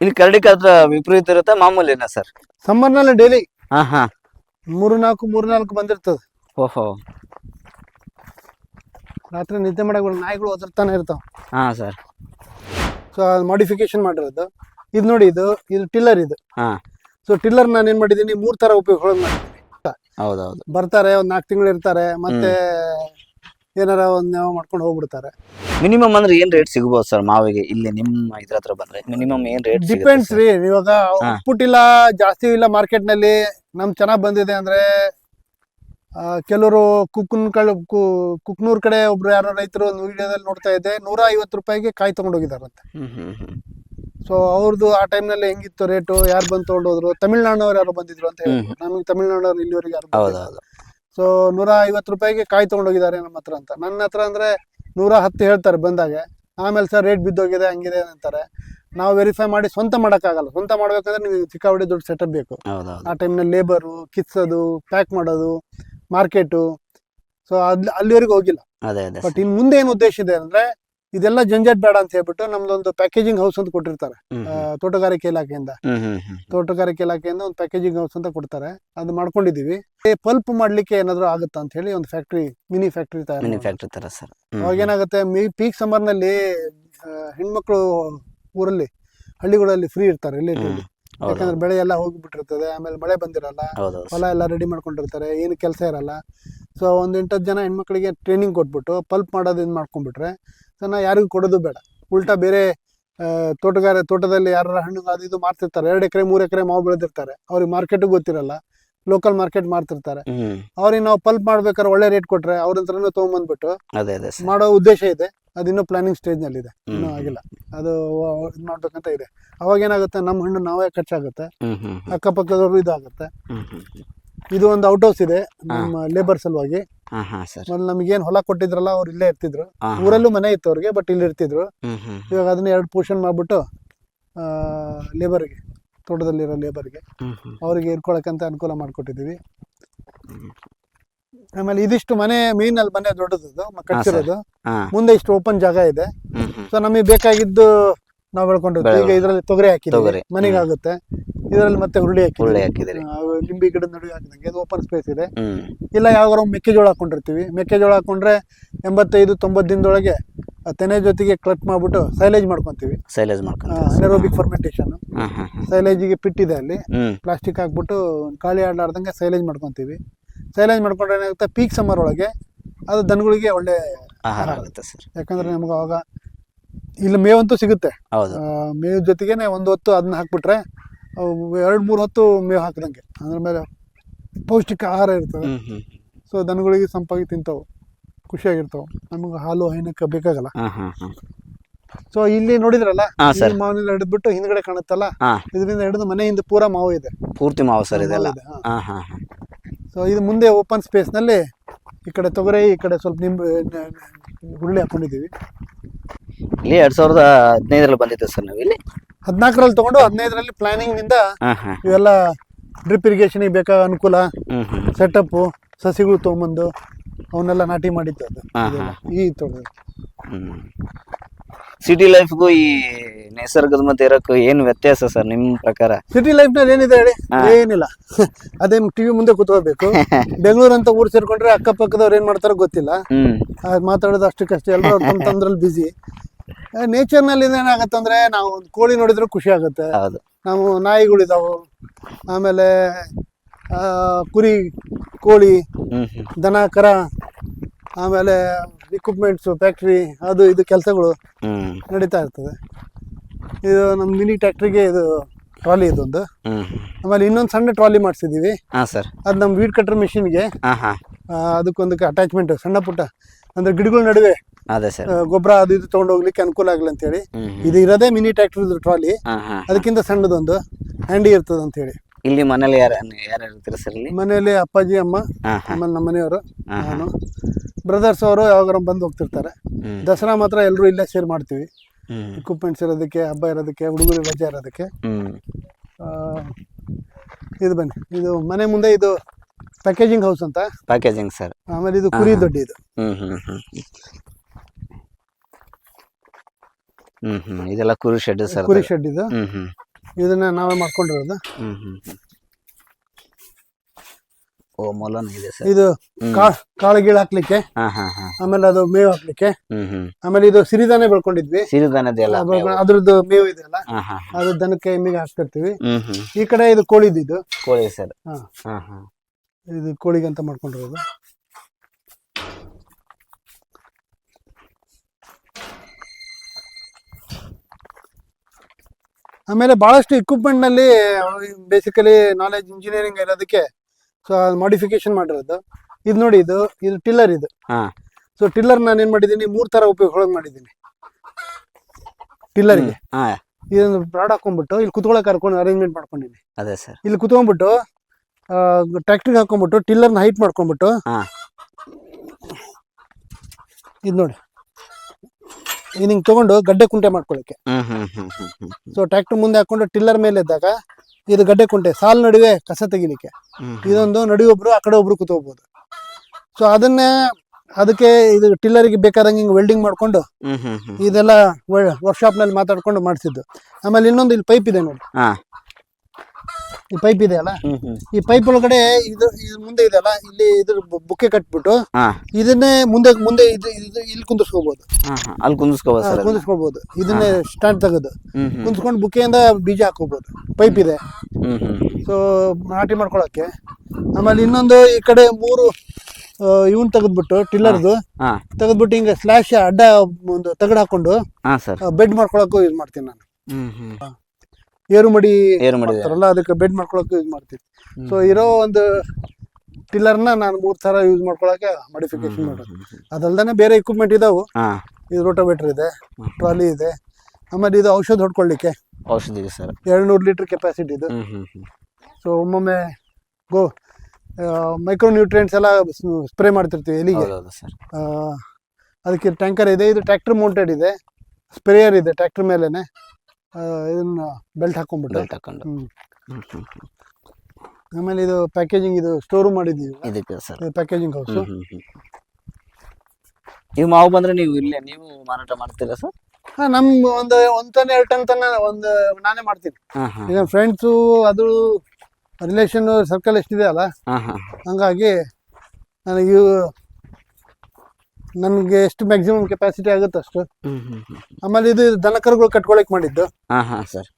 ಇಲ್ಲಿ ಕರಡಿ ಕಾತ್ರ ವಿಪರೀತ ಇರುತ್ತೆ ಮಾಮೂಲಿನ ಸರ್? ಸಮ್ಮರ್ನಲ್ಲಿ ಡೈಲಿ ಹಾ ಹಾ. ಮೂರು ನಾಲ್ಕು ಮೂರು ನಾಲ್ಕು ಬಂದಿರ್ತದೆ. ಓಹೋ. ರಾತ್ರಿ ನಿದ್ದೆ ಮಾಡಕ್ ನಾಯಿಗಳು ಒದರ್ತಾನೆ ಇರ್ತಾವ. ಹಾ ಸರ್. ಸೊ ಮಾಡಿಫಿಕೇಶನ್ ಮಾಡಿರೋದು. ಇದು ನೋಡಿ ಇದು ಇದು ಟಿಲ್ಲರ್ ಇದು. ಹಾ. ಸೊ ಟಿಲ್ಲರ್ ನಾನು ಏನ್ ಮಾಡಿದ್ದೀನಿ ಮೂರ್ ತರ ಉಪಯೋಗ ಮಾಡಿದ್ದೀನಿ. ಹೌದೌದು. ಬರ್ತಾರೆ ಒಂದ್ ನಾಲ್ಕು ತಿಂಗಳು ಇರ್ತಾರೆ ಮತ್ತೆ ಏನಾರ ಒಂದ್ ನಾವು ಮಾಡ್ಕೊಂಡು ಹೋಗ್ಬಿಡ್ತಾರೆ. ಮಿನಿಮಮ್ ಅಂದ್ರೆ ಏನ್ ರೇಟ್ ಸಿಗ್ಬೋದು ಸರ್ ಮಾವಿಗೆ? ಇಲ್ಲಿ ನಿಮ್ಮ ಇದ್ರ ಹತ್ರ ಬಂದ್ರೆ ಮಿನಿಮಮ್ ಏನ್ ರೇಟ್ ಡಿಪೆಂಡ್ಸ್ ರೀ ಇವಾಗ ಉಪ್ಪುಟ್ಟಿಲ್ಲ ಜಾಸ್ತಿ ಇಲ್ಲ ಮಾರ್ಕೆಟ್ನಲ್ಲಿ ನಮ್ ಚೆನ್ನಾಗ್ ಬಂದಿದೆ ಅಂದ್ರೆ ಆ, ಕೆಲವರು ಕುಕ್ನ ಕಡೆ ಕುಕ್ನೂರ್ ಕಡೆ ಒಬ್ರು ಯಾರೋ ರೈತರು ಒಂದು ವಿಡಿಯೋದಲ್ಲಿ ನೋಡ್ತಾ ಇದ್ದೆ ನೂರ ಐವತ್ತು ರೂಪಾಯಿಗೆ ಕಾಯಿ ತಗೊಂಡೋಗಿದಾರಂತೆ ಸೊ ಅವ್ರದ್ದು ಆ ಟೈಮ್ನಲ್ಲಿ ಹೆಂಗಿತ್ತು ರೇಟು ಯಾರು ಬಂದು ತಗೊಂಡೋದ್ರು? ತಮಿಳ್ನಾಡಿನವ್ರು ಯಾರು ಬಂದಿದ್ರು ಅಂತ ಹೇಳಿ ನಮಗೆ ತಮಿಳ್ನಾಡವ್ರು ಇಲ್ಲಿವರೆಗೆ ಯಾರು ಸೊ ನೂರ ಐವತ್ತು ರೂಪಾಯಿಗೆ ಕಾಯಿ ತಗೊಂಡೋಗಿದ್ದಾರೆ ನಮ್ಮ ಹತ್ರ ಅಂತ. ನನ್ನ ಹತ್ರ ಅಂದ್ರೆ ನೂರ ಹತ್ತು ಹೇಳ್ತಾರೆ ಬಂದಾಗ. ಆಮೇಲೆ ಸರ್ ರೇಟ್ ಬಿದ್ದೋಗಿದೆ ಹಂಗಿದೆ ಅಂತಾರೆ. ನಾವು ವೆರಿಫೈ ಮಾಡಿ ಸ್ವಂತ ಮಾಡೋಕ್ಕಾಗಲ್ಲ. ಸ್ವಂತ ಮಾಡ್ಬೇಕಂದ್ರೆ ನೀವು ಚಿಕ್ಕಾವಡಿ ದೊಡ್ಡ ಸೆಟಪ್ ಬೇಕು. ಆ ಟೈಮ್ನಲ್ಲಿ ಲೇಬರು ಕಿತ್ಸೋದು ಪ್ಯಾಕ್ ಮಾಡೋದು ಮಾರ್ಕೆಟು ಸೊ ಅಲ್ಲಿ ಅಲ್ಲಿವರೆಗೂ ಹೋಗಿಲ್ಲ. ಬಟ್ ಇನ್ನು ಮುಂದೆ ಏನು ಉದ್ದೇಶ ಇದೆ ಅಂದ್ರೆ ಇದೆಲ್ಲ ಜಂಜಟ್ ಬೇಡ ಅಂತ ಹೇಳ್ಬಿಟ್ಟು ನಮ್ದೊಂದು ಪ್ಯಾಕೇಜಿಂಗ್ ಹೌಸ್ ಅಂತ ಕೊಟ್ಟಿರ್ತಾರೆ. ತೋಟಗಾರಿಕೆ ಇಲಾಖೆಯಿಂದ. ತೋಟಗಾರಿಕೆ ಇಲಾಖೆಯಿಂದ ಒಂದು ಪ್ಯಾಕೇಜಿಂಗ್ ಹೌಸ್ ಅಂತ ಕೊಡ್ತಾರೆ. ಅದು ಮಾಡ್ಕೊಂಡಿದೀವಿ. ಪಲ್ಪ್ ಮಾಡ್ಲಿಕ್ಕೆ ಏನಾದ್ರು ಆಗುತ್ತಾ ಅಂತ ಹೇಳಿ ಒಂದು factory mini factory mini. Factory ತರ ಸರ್. ಅವಾಗ ಏನಾಗುತ್ತೆ ಪೀಕ್ ಪೀಕ್ ಸಮ್ಮರ್ನಲ್ಲಿ ಹೆಣ್ಮಕ್ಳು ಊರಲ್ಲಿ ಹಳ್ಳಿಗಳಲ್ಲಿ ಫ್ರೀ ಇರ್ತಾರೆ ರಿಲೇಟಿವ್ಲಿ ಯಾಕಂದ್ರೆ ಬೆಳೆ ಎಲ್ಲ ಹೋಗ್ಬಿಟ್ಟಿರ್ತದೆ ಆಮೇಲೆ ಮಳೆ ಬಂದಿರಲ್ಲ ಹೊಲ ಎಲ್ಲ ರೆಡಿ ಮಾಡ್ಕೊಂಡಿರ್ತಾರೆ ಏನು ಕೆಲಸ ಇರಲ್ಲ. ಸೊ ಒಂದು ಎಂಟತ್ತು ಜನ ಹೆಣ್ಮಕ್ಳಿಗೆ ಟ್ರೈನಿಂಗ್ ಕೊಟ್ಬಿಟ್ಟು ಪಲ್ಪ್ ಮಾಡೋದ್ ಮಾಡ್ಕೊಂಡ್ಬಿಟ್ರೆ ಸೊ ನಾ ಯಾರಿಗೂ ಕೊಡೋದು ಬೇಡ. ಉಲ್ಟಾ ಬೇರೆ ತೋಟಗಾರ ತೋಟದಲ್ಲಿ ಯಾರ ಹಣ್ಣು ಅದು ಇದು ಮಾರ್ತಿರ್ತಾರೆ. ಎರಡು ಎಕರೆ ಮೂರು ಎಕರೆ ಮಾವು ಬೆಳೆದಿರ್ತಾರೆ. ಅವ್ರಿಗೆ ಮಾರ್ಕೆಟ್ ಗೊತ್ತಿರಲ್ಲ. ಲೋಕಲ್ ಮಾರ್ಕೆಟ್ ಮಾಡ್ತಿರ್ತಾರೆ ಅವ್ರಿಗೆ ನಾವು ಪಲ್ಪ್ ಮಾಡ್ಬೇಕಾದ್ರೆ ಒಳ್ಳೆ ರೇಟ್ ಕೊಟ್ರೆ ಅವ್ರ ಹತ್ರನೂ ತಗೊಂಡ್ಬಂದ್ಬಿಟ್ಟು ಅದೇ ಅದೇ ಸರ್. ಮಾಡೋ ಉದ್ದೇಶ ಇದೆ. ಅದು ಪ್ಲಾನಿಂಗ್ ಪ್ಲಾನಿಂಗ್ ಸ್ಟೇಜ್ನಲ್ಲಿ ಇದೆ ಇನ್ನೂ ಆಗಿಲ್ಲ. ಅದು ಇದು ಮಾಡ್ಬೇಕಂತ ಇದೆ. ಅವಾಗ ಏನಾಗುತ್ತೆ? ನಮ್ಮ ಹಣ್ಣು ನಾವೇ ಖರ್ಚಾಗುತ್ತೆ ಅಕ್ಕಪಕ್ಕದವ್ರು ಇದಾಗುತ್ತೆ. ಇದು ಒಂದು ಔಟ್ ಹೌಸ್ ಇದೆ ನಮ್ಮ ಲೇಬರ್ ಸಲುವಾಗಿ. ಹಾ ಹಾ ಸರ್. ಮೊದಲು ನಮಗೇನು ಹೊಲ ಕೊಟ್ಟಿದ್ರಲ್ಲ ಅವ್ರು ಇಲ್ಲೇ ಇರ್ತಿದ್ರು. ಹಾ. ಊರಲ್ಲೂ ಮನೆ ಇತ್ತು ಅವ್ರಿಗೆ ಬಟ್ ಇಲ್ಲಿ ಇರ್ತಿದ್ರು. ಹ್ಮ್ ಹ್ಮ್ ಇವಾಗ ಅದನ್ನ ಎರಡು ಪೋರ್ಷನ್ ಮಾಡ್ಬಿಟ್ಟು ಲೇಬರ್ಗೆ ತೋಟದಲ್ಲಿರೋ ಲೇಬರ್ಗೆ ಹ್ಮ್ ಹ್ಮ್. ಅವರಿಗೆ ಇರ್ಕೊಳಕ್ಕಂತ ಅನುಕೂಲ ಮಾಡ್ಕೊಟ್ಟಿದೀವಿ ಆಮೇಲೆ ಇದಿಷ್ಟು ಮನೆ ಮೇನ್ ಅಲ್ಲಿ ಮನೆ ದೊಡ್ಡದು ಕಟ್ಸಿರೋದು ಹಾ ಮುಂದೆ ಇಷ್ಟು ಓಪನ್ ಜಾಗ ಇದೆ. ಹ್ಮ್ ಹ್ಮ್. ಸೊ ನಮಗೆ ಬೇಕಾಗಿದ್ದು ನಾವು ಬೆಳ್ಕೊಂಡಿರ್ತೀವಿ ಈಗ ಇದರಲ್ಲಿ ತೊಗರಿ ಹಾಕಿದ್ರೆ ತೊಗರಿ. ಮನೆಗೆ ಆಗುತ್ತೆ. ಇದರಲ್ಲಿ ಮತ್ತೆ ಹುರುಳಿ ಹಾಕಿ ಹಾಕಿದ್ದೀವಿ ಹಾಕಿದಿರಿ ಆ, ಲಿಂಬಿ ಗಿಡದ ನಡುವೆ ಹಾಕಿದಂಗೆ. ಅದು ಓಪನ್ ಸ್ಪೇಸ್ ಇದೆ. ಹ್ಮ್. ಇಲ್ಲ ಯಾವಾಗ ಮೆಕ್ಕೆಜೋಳ ಹಾಕೊಂಡಿರ್ತೀವಿ. ಮೆಕ್ಕೆಜೋಳ ಹಾಕೊಂಡ್ರೆ ಎಂಬತ್ತೈದು ತೊಂಬತ್ತು ದಿನದೊಳಗೆ ಆ ತೆನೆ ಜೊತೆಗೆ ಕ್ಲಟ್ ಮಾಡ್ಬಿಟ್ಟು ಸೈಲೇಜ್ ಮಾಡ್ಕೊಂತೀವಿ. ಸೈಲೇಜ್ ಮಾಡ್ಕೊಂತ ಅನೆರೋಬಿಕ್ ಫರ್ಮೆಂಟೇಷನ್ ಹಾ ಹಾ ಹಾ ಸೈಲೇಜಿಗೆ ಪಿಟ್ಟಿದೆ ಅಲ್ಲಿ. ಹ್ಮ್. ಪ್ಲಾಸ್ಟಿಕ್ ಹಾಕ್ಬಿಟ್ಟು ಖಾಲಿ ಆಡ್ಲಾರ್ದಂಗೆ ಸೈಲೇಜ್ ಮಾಡ್ಕೊಂತೀವಿ. ಸೈಲೇಜ್ ಮಾಡ್ಕೊಂಡ್ರೆ ಏನಾಗುತ್ತೆ? ಪೀಕ್ ಸಮ್ಮರ್ ಒಳಗೆ ಅದು ದನಗಳಿಗೆ ಒಳ್ಳೆ ಆಹಾರ ಆಗುತ್ತೆ ಸರ್. ಯಾಕಂದ್ರೆ ನಮ್ಗೆ ಅವಾಗ ಇಲ್ಲಿ ಮೇವಂತೂ ಸಿಗುತ್ತೆ. ಹೌದು. ಮೇವು ಜೊತೆಗೇನೆ ಒಂದು ಹೊತ್ತು ಅದನ್ನ ಹಾಕ್ಬಿಟ್ರೆ ಎರಡ್ ಮೂರು ಹೊತ್ತು ಮೇವು ಹಾಕಿದಂಗೆ. ಅದ್ರ ಮೇಲೆ ಪೌಷ್ಟಿಕ ಆಹಾರ ಇರ್ತದೆ. ಸೊ ದನಗಳಿಗೆ ಸಂಪಾಗಿ ತಿಂತಾವು. ಖುಷಿಯಾಗಿರ್ತಾವೆ. ನಮಗೆ ಹಾಲು ಹೈನಕ್ಕೆ ಬೇಕಾಗಲ್ಲ. ಸೊ ಇಲ್ಲಿ ನೋಡಿದ್ರಲ್ಲ ಮಾವಿನ ಹಿಡಿದ್ಬಿಟ್ಟು ಹಿಂದ್ಗಡೆ ಕಾಣುತ್ತಲ್ಲ ಇದರಿಂದ ಹಿಡಿದು ಮನೆ ಹಿಂದೆ ಪೂರಾ ಮಾವು ಇದೆ. ಪೂರ್ತಿ ಮಾವು ಸರ್ ಇದೆಲ್ಲ. ಸೊ ಇದು ಮುಂದೆ ಓಪನ್ ಸ್ಪೇಸ್ನಲ್ಲಿ ಈ ಕಡೆ ತೊಗರಿ ಈ ಕಡೆ ಸ್ವಲ್ಪ ನಿಂಬೆ ಹುರುಳಿ ಹಾಕೊಂಡಿದ್ದೀವಿ. ಇಲ್ಲಿ ಎರಡ್ ಸಾವಿರದ ಹದಿನೈದರಲ್ಲಿ ಬಂದಿತ್ತು ಸರ್ ನಾವು ಇಲ್ಲಿ. ಹದಿನಾಲ್ಕರಲ್ಲಿ ತಗೊಂಡು ಹದಿನೈದರಲ್ಲಿ ಪ್ಲಾನಿಂಗ್ನಿಂದ ಹಾ ಇವೆಲ್ಲ ಡ್ರಿಪ್ ಇರಿಗೇಷನ್ ಬೇಕಾದ ಅನುಕೂಲ ಸೆಟಪ್ ಹ್ಮ್. ಸಸಿಗಳು ತಗೊಂಬಂದು ಅವನ್ನೆಲ್ಲ ನಾಟಿ ಮಾಡಿದ್ದು ಅದು. ಹಾ, ಇದೆಲ್ಲ. ಈ ತೋಟ ಹ್ಮ್. ಸಿಟಿ ಲೈಫ್ಗೂ ಈ ನಿಸರ್ಗದ ಮತ್ತೆ ಇರೋಕ್ಕೂ ಏನು ವ್ಯತ್ಯಾಸ ಸರ್ ನಿಮ್ಮ ಪ್ರಕಾರ? ಸಿಟಿ ಲೈಫ್ನಲ್ಲಿ ಏನಿದೆ ಹೇಳಿ. ಏನಿಲ್ಲ. ಅದೇ ಟಿವಿ ಮುಂದೆ ಕೂತ್ಕೋಬೇಕು ಬೆಂಗಳೂರು ಅಂತ ಊರು ಸೇರ್ಕೊಂಡ್ರೆ ಅಕ್ಕಪಕ್ಕದವ್ರು ಏನ್ ಮಾಡ್ತಾರೋ ಗೊತ್ತಿಲ್ಲ. ಮಾತಾಡೋದು ಅಷ್ಟಕ್ಕಷ್ಟೇ. ಎಲ್ಲರೂ ತಮ್ಮ ತಂದ್ರಲ್ಲಿ ಬಿಸಿ ನೇಚರ್ನಲ್ಲಿ ಏನಾಗತ್ತಂದ್ರೆ ನಾವು ಕೋಳಿ ನೋಡಿದ್ರೆ ಖುಷಿ ಆಗುತ್ತೆ. ನಾವು ನಾಯಿಗಳಿದಾವು. ಆಮೇಲೆ ಆ, ಕುರಿ ಕೋಳಿ ದನ ಕರ ಆಮೇಲೆ ಇಕ್ವಿಪ್ಮೆಂಟ್ಸು ಫ್ಯಾಕ್ಟ್ರಿ ಅದು ಇದು ಕೆಲಸಗಳು ನಡೀತಾ ಇರ್ತದೆ. ಇದು ನಮ್ಮ ಮಿನಿ ಟ್ಯಾಕ್ಟ್ರಿಗೆ ಇದು ಟ್ರಾಲಿ ಇದೊಂದು ಆಮೇಲೆ ಇನ್ನೊಂದು ಸಣ್ಣ ಟ್ರಾಲಿ ಮಾಡಿಸಿದೀವಿ. ಹಾ ಸರ್. ಅದು ನಮ್ಮ ವೀಡ್ ಕಟ್ರ್ ಮಿಷಿನ್ಗೆ. ಹಾ ಹಾ. ಅದಕ್ಕೊಂದಕ್ಕೆ ಅಟ್ಯಾಚ್ಮೆಂಟ್ ಸಣ್ಣ ಪುಟ್ಟ. ಅಂದ್ರೆ ಗಿಡಗಳ ನಡುವೆ ಅದೇ ಸರ್. ಗೊಬ್ಬರ ಅದು ಇದು ತಗೊಂಡು ಹೋಗ್ಲಿಕ್ಕೆ ಅನುಕೂಲ ಆಗಲಿ ಅಂತ ಹೇಳಿ. ಇದು ಇರೋದೇ ಮಿನಿ ಟ್ಯಾಕ್ಟರ್ ಟ್ರಾಲಿ. ಹಾ ಹಾ ಅದಕ್ಕಿಂತ ಸಣ್ಣದೊಂದು. ಹ್ಯಾಂಡಿ ಇರ್ತದೆ ಅಂತ ಹೇಳಿ ಇಲ್ಲಿ ಮನೇಲಿ ಯಾರು ಯಾರು ಇರ್ತೀರ ಸರ್ ಇಲ್ಲಿ? ಮನೆಯಲ್ಲಿ ಅಪ್ಪಾಜಿ ಅಮ್ಮ ಆಮೇಲೆ ನಮ್ಮ ಮನೆಯವರು. ನಾನು. ಬ್ರದರ್ಸ್ ಅವರು ಯಾವಾಗ ಬಂದು ಹೋಗ್ತಿರ್ತಾರೆ. ದಸರಾ ಮಾತ್ರ ಎಲ್ಲರೂ ಇಲ್ಲೇ ಸೇರ್ ಮಾಡ್ತೀವಿ. ಇಕ್ವಿಪ್ಮೆಂಟ್ಸ್ ಇರೋದಕ್ಕೆ ಹಬ್ಬ ಇರೋದಕ್ಕೆ ಹುಡುಗರು ರಜೆ ಇರೋದಕ್ಕೆ. ಹ್ಮ್. ಆ, ಇದು ಬನ್ನಿ ಇದು ಮನೆ ಮುಂದೆ ಇದು ಪ್ಯಾಕೇಜಿಂಗ್ ಹೌಸ್ ಅಂತ? ಪ್ಯಾಕೇಜಿಂಗ್ ಸರ್ ಆಮೇಲೆ ಇದು ಕುರಿ ದೊಡ್ಡ ಇದು. ಹ್ಮ್ ಹ್ಮ್ ಹ್ಮ್. ಹ್ಮ್ ಹ್ಮ್. ಇದೆಲ್ಲ ಕುರಿ ಶೆಡ್ ಸರ್ ಕುರಿ ಶೆಡ್ ಇದು. ಹ್ಮ್ ಹ್ಮ್. ಇದನ್ನ ನಾವೇ ಮಾಡ್ಕೊಂಡಿರೋದು. ಹ್ಮ್ ಹ್ಮ್. ಓ ಮೊಲನ ಇದೆ ಸರ್. ಇದು ಕಾಳು ಗೀಳು ಹಾಕ್ಲಿಕ್ಕೆ ಆಮೇಲೆ ಅದು ಮೇವು ಹಾಕ್ಲಿಕ್ಕೆ. ಆಮೇಲೆ ಇದು ಸಿರಿಧಾನ್ಯ ಬೆಳ್ಕೊಂಡಿದ್ವಿ. ಸಿರಿಧಾನ್ಯದ ಎಲ್ಲ ಅದು ಅದ್ರದ್ದು ಮೇವು ಹಾ ಅದು ದನಕ್ಕೆ ಎಮ್ಮಿಗೆ ಹಾಕ್ತಿರ್ತೀವಿ ಈ ಕಡೆ ಇದು ಕೋಳಿದ್ದು ಇದು ಕೋಳಿ ಸರ್. ಹಾ. ಹಾ ಹಾ. ಇದು ಕೋಳಿಗೆ ಅಂತ ಮಾಡ್ಕೊಂಡಿರೋದು. ಆಮೇಲೆ ಬಹಳಷ್ಟು ಇಕ್ವಿಪ್ಮೆಂಟ್ನಲ್ಲಿ ಬೇಸಿಕಲಿ ನಾಲೆಜ್ ಇಂಜಿನಿಯರಿಂಗ್ ಇರೋದಕ್ಕೆ ಸೊ ಮಾಡಿಫಿಕೇಶನ್ ಮಾಡಿರೋದು. ಇದು ನೋಡಿ ಇದು ಇದು ಟಿಲ್ಲರ್ ಇದು. ಹಾ. ಸೊ ಟಿಲ್ಲರ್ ನಾನು ಏನ್ ಮಾಡಿದ್ದೀನಿ ಮೂರ್ ತರ ಉಪಯೋಗ ಮಾಡಿದ್ದೀನಿ. ಟಿಲ್ಲರ್ಗೆ ಹಾ. ಇದೊಂದು ಬ್ರಾಡ್ ಹಾಕೊಂಡ್ಬಿಟ್ಟು ಇಲ್ಲಿ ಕುತ್ಕೊಳಕ್ ಹರ್ಕೊಂಡು ಅರೇಂಜ್ಮೆಂಟ್ ಮಾಡ್ಕೊಂಡಿದ್ದೀನಿ. ಅದೇ ಸರ್ ಇಲ್ಲಿ ಕುತ್ಕೊಂಡ್ಬಿಟ್ಟು ಟ್ರ್ಯಾಕ್ಟ್ರಿಗೆ ಹಾಕೊಂಡ್ಬಿಟ್ಟು ಟಿಲ್ಲರ್ನ ಹೈಟ್ ಮಾಡ್ಕೊಂಡ್ಬಿಟ್ಟು ಹಾ. ಇದು ನೋಡಿ. ಇದು ಹಿಂಗೆ ತಗೊಂಡು ಗಡ್ಡೆ ಕುಂಟೆ ಮಾಡ್ಕೊಳಕ್ಕೆ. ಸೊ ಟ್ರ್ಯಾಕ್ಟರ್ ಮುಂದೆ ಹಾಕೊಂಡು ಟಿಲ್ಲರ್ ಮೇಲೆ ಇದ್ದಾಗ ಇದು ಗಡ್ಡೆ ಕುಂಟೆ ಸಾಲ್ ನಡುವೆ ಕಸ ತೆಗಿಲಿಕ್ಕೆ. ಇದೊಂದು ನಡುವೆ ಒಬ್ರು ಆ ಕಡೆ ಒಬ್ರು ಕೂತ್ಕೋಬಹುದು ಸೊ ಅದನ್ನ ಅದಕ್ಕೆ ಇದು ಟಿಲ್ಲರಿಗೆ ಬೇಕಾದಂಗೆ ಹಿಂಗೆ ವೆಲ್ಡಿಂಗ್ ಮಾಡ್ಕೊಂಡು ಇದೆಲ್ಲ ವರ್ಕ್ಶಾಪ್ನಲ್ಲಿ ಮಾತಾಡ್ಕೊಂಡು ಮಾಡಿಸಿದ್ದು. ಆಮೇಲೆ ಇನ್ನೊಂದು ಇಲ್ಲಿ ಪೈಪ್ ಇದೆ ನೋಡಿ. ಈ ಪೈಪ್ ಇದೆ ಅಲ್ಲ? ಈ ಪೈಪ್ ಒಳಗಡೆ ಇದು ಇದು ಮುಂದೆ ಇದೆಯಲ್ಲ ಇಲ್ಲಿ ಇದ್ರ ಬುಕ್ಕೆ ಕಟ್ಬಿಟ್ಟು ಹಾ. ಇದನ್ನೇ ಮುಂದೆ ಮುಂದೆ ಇದು ಇದು ಇಲ್ಲಿ ಕುಂದಿಸ್ಕೋಬಹುದು ಅಲ್ಲಿ ಕುಂದಿಸ್ಕೋಬಹುದು ಸರ್ ಕುಂದಿಸ್ಕೋಬಹುದು ಇದನ್ನೇ ಸ್ಟ್ಯಾಂಡ್ ತೆಗೆದು ಕುಂದಿಸ್ಕೊಂಡು ಬುಕ್ಕೆಯಿಂದ ಬೀಜ ಹಾಕೋಬಹುದು ಪೈಪ್ ಇದೆ. ಸೊ ನಾಟಿ ಮಾಡ್ಕೊಳಕ್ಕೆ. ಆಮೇಲೆ ಇನ್ನೊಂದು ಈ ಕಡೆ ಮೂರು ಇವನ್ ತೆಗೆದ್ಬಿಟ್ಟು ಟಿಲ್ಲರ್ದು. ತಗದ್ಬಿಟ್ಟು ಹಿಂಗೆ ಸ್ಲ್ಯಾಶ್ ಅಡ್ಡ ಒಂದು ತಗಡ್ ಹಾಕೊಂಡು ಬೆಡ್ ಮಾಡ್ಕೊಳಕ್ಕೂ ಯೂಸ್ ಮಾಡ್ತೀನಿ ನಾನು. ಏರು ಮಡಿ ಏರು ಮಾಡ್ತಾರಲ್ಲ ಅದಕ್ಕೆ ಬೆಡ್ ಮಾಡ್ಕೊಳಕ್ಕೆ ಯೂಸ್ ಮಾಡ್ತೀವಿ. ಸೊ ಇರೋ ಒಂದು ಟಿಲ್ಲರ್ನ ನಾನು ಮೂರ್ ತರ ಯೂಸ್ ಮಾಡ್ಕೊಳಕ್ಕೆ ಮಾಡಿಫಿಕೇಶನ್ ಮಾಡೋದು. ಅದಲ್ದೇ ಬೇರೆ ಇಕ್ವಿಪ್ಮೆಂಟ್ ಇದಾವೆ. ಇದು ರೋಟೋವೇಟರ್ ಇದೆ ಟ್ರಾಲಿ ಇದೆ. ಆಮೇಲೆ ಇದು ಔಷಧ ಹೊಡ್ಕೊಳ್ಳಿಕ್ಕೆ ಔಷಧಿ ಇದೆ ಸರ್. ಎರಡು ನೂರು ಲೀಟರ್ ಕೆಪಾಸಿಟಿ ಇದು ಸೊ ಒಮ್ಮೊಮ್ಮೆ ಗೋ ಮೈಕ್ರೋ ನ್ಯೂಟ್ರಿಯೆಂಟ್ಸ್ ಎಲ್ಲ ಸ್ಪ್ರೇ ಮಾಡ್ತಿರ್ತೀವಿ ಆ, ಅದಕ್ಕೆ ಟ್ಯಾಂಕರ್ ಇದೆ. ಇದು ಟ್ರ್ಯಾಕ್ಟರ್ ಮೌಂಟೆಡ್ ಇದೆ. ಸ್ಪ್ರೇಯರ್ ಇದೆ ಟ್ರ್ಯಾಕ್ಟರ್ ಮೇಲೆನೆ. ಆ, ಇದನ್ನ ಬೆಲ್ಟ್ ಹಾಕೊಂಡ್ಬಿಟ್ಟು. ಬೆಲ್ಟ್ ಹಾಕೊಂಡು. ಹ್ಮ್. ಹ್ಮ್ ಹ್ಮ್ ಹ್ಮ್. ಆಮೇಲೆ ಇದು ಪ್ಯಾಕೇಜಿಂಗ್ ಇದು ಸ್ಟೋರ್ ಮಾಡಿದ್ದೀವಿ ಇದಕ್ಕೆ ಸರ್. ಪ್ಯಾಕೇಜಿಂಗ್ ಹೌಸ್ ನೀವು ಹ್ಮ್ ಹ್ಮ್ ಈಗ ಮಾವು ಬಂದ್ರೆ ನೀವು ಇಲ್ಲೇ ನೀವು ಮಾರಾಟ ಮಾಡ್ತೀರಾ ಸರ್? ನಮ್ ಒಂದು ಒಂದ್ ಟನ್ ಎರಡು ಟನ್ ತನ ಒಂದು ನಾನೇ ಮಾಡ್ತೀನಿ. ಹಾ ಹಾ. ಈಗ ಫ್ರೆಂಡ್ಸು ಅದು ರಿಲೇಷನ್ ಸರ್ಕಲ್ ಎಷ್ಟಿದೆ ಅಲ್ಲ? ಹಾ ಹಾ. ಹಂಗಾಗಿ ನನಗೆ ಇವು- ನನಗೆ ಎಷ್ಟು ಮ್ಯಾಕ್ಸಿಮಮ್ ಕೆಪಾಸಿಟಿ ಆಗುತ್ತೆ ಅಷ್ಟು. ಹ್ಮ್ ಹ್ಮ್ ಹ್ಮ್. ಆಮೇಲೆ ಇದು ದನಕರುಗಳು ಕಟ್ಕೊಳಕ್ ಮಾಡಿದ್ದು. ಹಾ ಹಾ ಸರ್.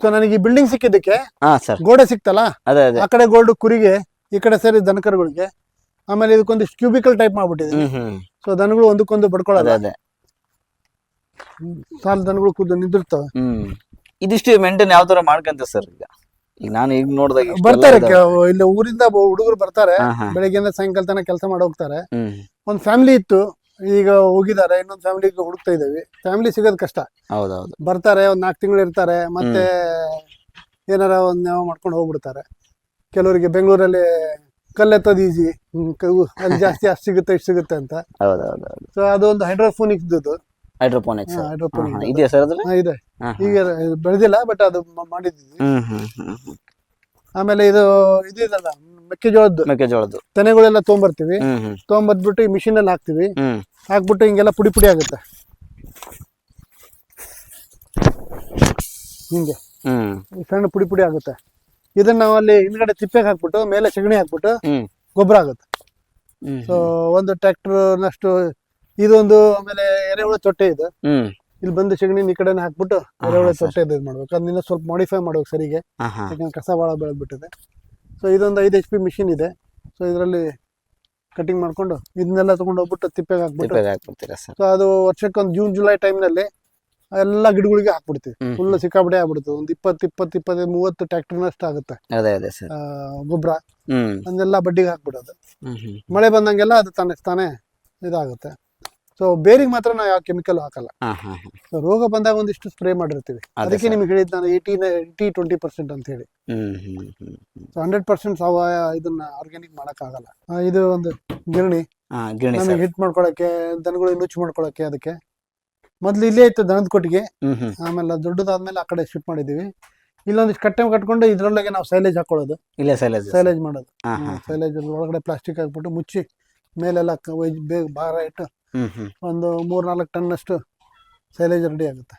ಸೊ ನನಗೆ ಈ ಬಿಲ್ಡಿಂಗ್ ಸಿಕ್ಕಿದ್ದಕ್ಕೆ ಹಾ ಸರ್. ಗೋಡೆ ಸಿಕ್ತಲ್ಲ? ಅದೇ ಅದೇ. ಆ ಕಡೆ ಗೋಲ್ಡ್ ಕುರಿಗೆ ಈ ಕಡೆ ಸರಿ ದನಕರುಗಳಿಗೆ ಆಮೇಲೆ ಇದಕ್ಕೊಂದಿಷ್ಟು ಕ್ಯೂಬಿಕಲ್ ಟೈಪ್ ಮಾಡ್ಬಿಟ್ಟಿದೆ ಹ್ಮ್ ಹ್ಮ್. ಸೊ ದನಗಳು ಒಂದಕ್ಕೊಂದು ಅದೇ ಬಡ್ಕೊಳ್ಳೋದು ಅದೇ. ಸಾಲು ದನಗಳು ಕೂದು ನಿಂದಿರ್ತವೆ. ಹ್ಮ್. ಇದಿಷ್ಟು ಮೇಂಟೈನ್ ಯಾವ ತರ ಮಾಡ್ಕಂತ ಸರ್ ಈಗ? ಈಗ ನಾನು ಈಗ ನೋಡಿದಾಗ ಬರ್ತಾರೆ. ಇಲ್ಲಿ ಊರಿಂದ ಹುಡುಗರು ಬರ್ತಾರೆ ಹಾ ಹಾ. ಬೆಳಿಗ್ಗೆಯಿಂದ ಸಾಯಂಕಾಲ ತನಕ ಕೆಲಸ ಮಾಡಿ ಹೋಗ್ತಾರೆ. ಹ್ಮ್. ಒಂದು ಫ್ಯಾಮಿಲಿ ಇತ್ತು ಈಗ ಹೋಗಿದ್ದಾರೆ ಇನ್ನೊಂದು ಫ್ಯಾಮಿಲಿಗೆ ಹುಡುಕ್ತಾ ಇದ್ದೀವಿ. ಫ್ಯಾಮಿಲಿ ಸಿಗೋದು ಕಷ್ಟ. ಹೌದೌದು. ಬರ್ತಾರೆ ಒಂದ್ ನಾಲ್ಕು ತಿಂಗಳು ಇರ್ತಾರೆ ಮತ್ತೆ ಏನಾರ ಒಂದ್ ಯಾವ ಮಾಡ್ಕೊಂಡು ಹೋಗ್ಬಿಡ್ತಾರೆ. ಕೆಲವರಿಗೆ ಬೆಂಗಳೂರಲ್ಲಿ ಕಲ್ಲೆತ್ತದ ಈಸಿ ಅಲ್ಲಿ ಜಾಸ್ತಿ ಅಷ್ಟು ಸಿಗುತ್ತೆ ಇಷ್ಟು ಸಿಗುತ್ತೆ ಅಂತ. ಹೌದೌದು ಸೊ ಅದೊಂದು ಒಂದು ಹೈಡ್ರೋಫೋನಿಕ್ಸ್ ಹೈಡ್ರೋಪೋನಿಕ್ಸ್. ಹೈಡ್ರೋಪೋನಿಕ್. ಇದೆಯಾ ಸರ್ ಅದ್ರಲ್ಲಿ? ಇದೆ. ಈಗ ಬೆಳೆದಿಲ್ಲ ಬಟ್ ಅದು ಮಾಡಿದ್ವಿ. ಆಮೇಲೆ ಇದು ಇದು ಇದಲ್ಲ ಮೆಕ್ಕೆಜೋಳದ್ದು. ಮೆಕ್ಕೆಜೋಳದ್ದು. ತೆನೆಗಳೆಲ್ಲ ತೊಗೊಂಬರ್ತೀವಿ ತೊಗೊಂಬರ್ದ್ಬಿಟ್ಟು ಈ ಮಿಷಿನ್ ಅಲ್ಲಿ ಹಾಕ್ತಿವಿ ಹಾಕ್ಬಿಟ್ಟು ಹಿಂಗೆಲ್ಲ ಪುಡಿ ಪುಡಿ ಆಗುತ್ತೆ. ಹಿಂಗೆ. ಸಣ್ಣ ಪುಡಿ ಪುಡಿ ಆಗುತ್ತೆ. ಇದನ್ನ ನಾವು ಅಲ್ಲಿ ಹಿಂದ್ಗಡೆ ತಿಪ್ಪೆಗೆ ಹಾಕ್ಬಿಟ್ಟು ಮೇಲೆ ಸಗಣಿ ಹಾಕ್ಬಿಟ್ಟು ಗೊಬ್ಬರ ಆಗುತ್ತೆ. ಸೊ ಒಂದು ಟ್ರ್ಯಾಕ್ಟರ್ನಷ್ಟು ಇದೊಂದು ಆಮೇಲೆ ಎರೆಹುಳ ತೊಟ್ಟೆ ಇದು. ಹ್ಮ್. ಇಲ್ಲಿ ಬಂದು ಸೆಗಣಿನ ಈ ಕಡೆನೆ ಹಾಕ್ಬಿಟ್ಟು ಎರೆಹುಳ. ತೊಟ್ಟೆ ಇದು ಮಾಡ್ಬೇಕು. ಅದನ್ನ ಸ್ವಲ್ಪ ಮಾಡಿಫೈ ಮಾಡ್ಬೇಕು ಸರಿಗೆ. ಯಾಕಂದ್ರೆ ಕಸ ಭಾಳ ಬೆಳೆದ್ಬಿಟ್ಟಿದೆ. ಸೊ ಇದೊಂದು ಐದು ಎಚ್ ಪಿ ಮಿಷಿನ್ ಇದೆ. ಸೊ ಇದರಲ್ಲಿ ಕಟಿಂಗ್ ಮಾಡ್ಕೊಂಡು ಇದನ್ನೆಲ್ಲ ತಗೊಂಡು ಹೋಗ್ಬಿಟ್ಟು ತಿಪ್ಪೆಗೆ ಹಾಕ್ಬಿಟ್ಟು ಹಾಕ್ಬಿಡ್ತೀರಾ ಸರ್? ಸೊ ಅದು ವರ್ಷಕ್ಕೊಂದು ಜೂನ್ ಜುಲೈ ಟೈಮ್ನಲ್ಲಿ ಎಲ್ಲ ಗಿಡಗಳಿಗೆ ಹಾಕ್ಬಿಡ್ತೀವಿ. ಫುಲ್ ಸಿಕ್ಕಾಪಟ್ಟೆ ಆಗ್ಬಿಡುತ್ತೆ ಒಂದು ಇಪ್ಪತ್ತು ಇಪ್ಪತ್ತು ಇಪ್ಪತ್ತೈದು ಮೂವತ್ತು ಟ್ರ್ಯಾಕ್ಟರ್ನಷ್ಟು ಆಗುತ್ತೆ. ಅದೇ ಅದೇ ಸರ್. ಆ, ಗೊಬ್ಬರ. ಅದನ್ನೆಲ್ಲ ಬಡ್ಡಿಗೆ ಹಾಕ್ಬಿಡೋದು. ಮಳೆ ಬಂದಂಗೆಲ್ಲ ಅದು ತಾನೇ ತಾನೇ ಇದಾಗುತ್ತೆ. ಸೊ ಬೇರಿಗೆ ಮಾತ್ರ ನಾವು ಯಾವ ಕೆಮಿಕಲ್ ಹಾಕಲ್ಲ. So, ರೋಗ ಬಂದಾಗ ಒಂದಿಷ್ಟು ಸ್ಪ್ರೇ ಮಾಡಿರ್ತೀವಿ. ಅದಕ್ಕೆ. ನಿಮ್ಗೆ ಹೇಳಿದ್ ನಾನು ಏಯ್ಟಿ ಏಯ್ಟಿ ಟ್ವೆಂಟಿ ಪರ್ಸೆಂಟ್ ಅಂತ ಹೇಳಿ. ಸೊ ಹಂಡ್ರೆಡ್ ಪರ್ಸೆಂಟ್ ಸಾವಯ ಇದನ್ನ ಆರ್ಗ್ಯಾನಿಕ್ ಮಾಡೋಕ್ಕಾಗಲ್ಲ. ಇದು ಒಂದು ಗಿರಣಿ. ನಮಗೆ ಹಿಟ್ ಮಾಡ್ಕೊಳಕ್ಕೆ ದನಗಳು ನುಚ್ಚು ಮಾಡ್ಕೊಳಕ್ಕೆ ಅದಕ್ಕೆ. ಮೊದ್ಲು ಇಲ್ಲೇ ಇತ್ತು ದನದ ಕೊಟ್ಟಿಗೆ. ಆಮೇಲೆ ದೊಡ್ಡದಾದ್ಮೇಲೆ ಆ ಕಡೆ ಶಿಫ್ಟ್ ಮಾಡಿದೀವಿ ಇಲ್ಲೊಂದಿಷ್ಟು ಕಟ್ಟೆ ಕಟ್ಕೊಂಡು ಇದ್ರೊಳಗೆ ನಾವು ಸೈಲೇಜ್ ಹಾಕೊಳ್ಳೋದು. ಇಲ್ಲೇ ಸೈಲೇಜ್ ಸೈಲೇಜ್ ಮಾಡೋದು. ಸೈಲೇಜ್ ಒಳಗಡೆ ಪ್ಲಾಸ್ಟಿಕ್ ಹಾಕ್ಬಿಟ್ಟು ಮುಚ್ಚಿ ಮೇಲೆಲ್ಲ ಕ- ಒಯ್ದು ಬೇಗ ಭಾರ ಇಟ್ಟು ಹ್ಮ್ ಹ್ಮ್. ಒಂದು ಮೂರ್ ನಾಲ್ಕು ಟನ್ ಅಷ್ಟು ಸೈಲೇಜ್ ರೆಡಿ ಆಗುತ್ತೆ.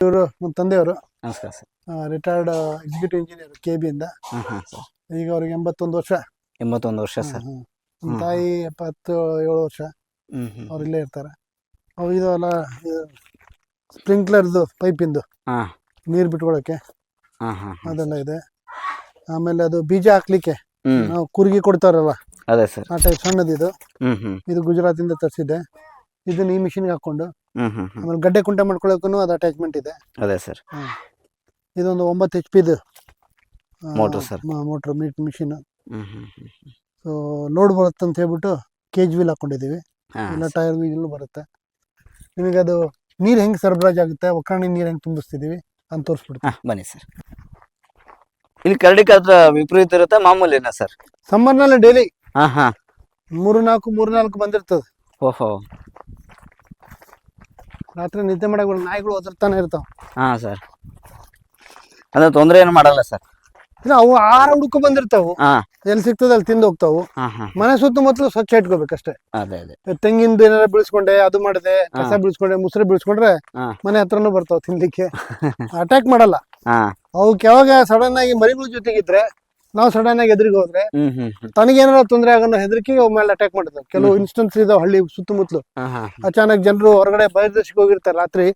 ಇವರು ನಮ್ಮ ತಂದೆಯವರು ನಮಸ್ಕಾರ sir. Retired executive engineer K ಬಿಯಿಂದ sir. ಈಗ ಅವ್ರಿಗೆ ಎಂಬತ್ತೊಂದು ವರ್ಷ. ಎಂಬತ್ತೊಂದು ವರ್ಷ ಸರ್. ಹ್ಮ್. ನಮ್ಮ ಹ್ಮ್. ತಾಯಿ ಎಪ್ಪತ್ತು ಏಳು ವರ್ಷ ಅವ್ರು ಇಲ್ಲೇ ಇರ್ತಾರೆ. ಅವು ಇದು ಅಲ್ಲ ಸ್ಪ್ರಿಂಕ್ಲರ್ದು ಪೈಪಿಂದು. ಹಾ. ನೀರು ಬಿಟ್ಕೊಳಕ್ಕೆ. ಹಾಂ ಹಾಂ ಅದೆಲ್ಲ ಇದೆ. ಆಮೇಲೆ ಅದು ಬೀಜ ಹಾಕ್ಲಿಕ್ಕೆ. ನಾವು ಕುರುಗಿ ಕೊಡ್ತಾರಲ್ಲ. ಅದೇ ಸರ್. ಆ ಟೈಪ್ ಸಣ್ಣದಿದು. ಇದು ಗುಜರಾತಿಂದ ತರಿಸಿದ್ದೆ. ಇದನ್ನ ಈ ಮಿಷಿನ್ಗೆ ಹಾಕೊಂಡು ಹ್ಮ್ ಹ್ಮ್ ಆಮೇಲೆ ಗಡ್ಡೆ ಕುಂಟೆ ಮಾಡ್ಕೊಳ್ಳೋಕ್ಕೂ ಅದು ಅಟ್ಯಾಚ್ಮೆಂಟ್ ಇದೆ. ಅದೇ ಸರ್. ಇದೊಂದು ಒಂಬತ್ತು ಎಚ್ ಪಿದು Motor, ಸರ್. ಮೋಟ್ರ್ ಮೀಟ್ ಮಿಷಿನ್ ಸೊ ಲೋಡ್ ಬರುತ್ತೆ ಅಂತ ಹೇಳ್ಬಿಟ್ಟು ಕೇಜ್ ವೀಲ್ ಹಾಕೊಂಡಿದ್ದೀವಿ ಹಾಕೊಂಡಿದೀವಿ ಇಲ್ಲ ಟೈರ್ ವೀಲ್ ಬರುತ್ತೆ. ನಿಮಗೆ ಅದು ನೀರು ಹೆಂಗೆ ಸರಬರಾಜು ಆಗುತ್ತೆ ಒಕ್ಕರಣೆ ನೀರು ಹೆಂಗೆ ತುಂಬಿಸ್ತಿದ್ದೀವಿ ಅಂತ ತೋರಿಸ್ಬಿಡ್ತೀವಿ ಹಾಂ ಬನ್ನಿ ಸರ್. ಇಲ್ಲಿ ಕರಡಿ ಕಾತ್ರ ವಿಪರೀತ ಇರುತ್ತೆ ಮಾಮೂಲಿನ ಸರ್? ಸಮ್ಮರ್ನಲ್ಲಿ ಡೈಲಿ ಹಾಂ ಹಾ. ಮೂರು ನಾಲ್ಕು ಮೂರು ನಾಲ್ಕು ಬಂದಿರ್ತದೆ. ಓಹೋ. ರಾತ್ರಿ ನಿದ್ದೆ ಮಾಡಕ್ ನಾಯಿಗಳು ಒದರ್ತಾನೆ ಇರ್ತಾವ. ಹಾ ಸರ್ ಅಂದ್ರೆ ತೊಂದರೆ ಏನು ಮಾಡಲ್ಲ ಸರ್ ಇಲ್ಲ ಅವು ಆಹಾರ ಹುಡುಕು ಬಂದಿರ್ತಾವು. ಹಾಂ. ಎಲ್ಲಿ ಸಿಗ್ತದೆ ಅಲ್ಲಿ ತಿಂದು ಹೋಗ್ತಾವು. ಹಾಂ ಹಾಂ. ಮನೆ ಸುತ್ತಮುತ್ತಲು ಸ್ವಚ್ಛ ಇಟ್ಕೋಬೇಕಷ್ಟೇ. ಅದೇ ಅದೇ. ತೆಂಗಿಂದ ಏನಾರ ಬೀಳ್ಸ್ಕೊಂಡೆ ಅದು ಮಾಡಿದೆ ಕಸ. ಬೀಳ್ಸ್ಕೊಂಡೆ ಮುಸ್ರೆ ಬೀಳ್ಸ್ಕೊಂಡ್ರೆ ಹಾ. ಮನೆ ಹತ್ರನೂ ಬರ್ತಾವ ತಿನ್ಲಿಕ್ಕೆ. ಅಟ್ಯಾಕ್ ಮಾಡಲ್ಲ. ಹಾಂ. ಅವಕ್ಕೆ ಯಾವಾಗ ಸಡನ್ ಆಗಿ ಮರಿಗಳ ಜೊತೆಗಿದ್ರೆ ನಾವು ಸಡನ್ ಆಗಿ ಎದುರಿಗೆ ಹೋದ್ರೆ ತನಗೇನಾರ ತೊಂದರೆ ಆಗೋ ಹೆದರಿಕೆ ಮೇಲೆ ಅಟ್ಯಾಕ್ ಮಾಡಿದ್ರು ಕೆಲವು ಇನ್ಸ್ಟೆನ್ಸ್ ಇದಾವ ಹಳ್ಳಿ ಸುತ್ತಮುತ್ತಲು ಅಚಾನಕ್ ಜನರು ಹೊರಗಡೆ ಬಹಿರ್ದೇಶಕ್ಕೆ ಹೋಗಿರ್ತಾರೆ ರಾತ್ರಿ.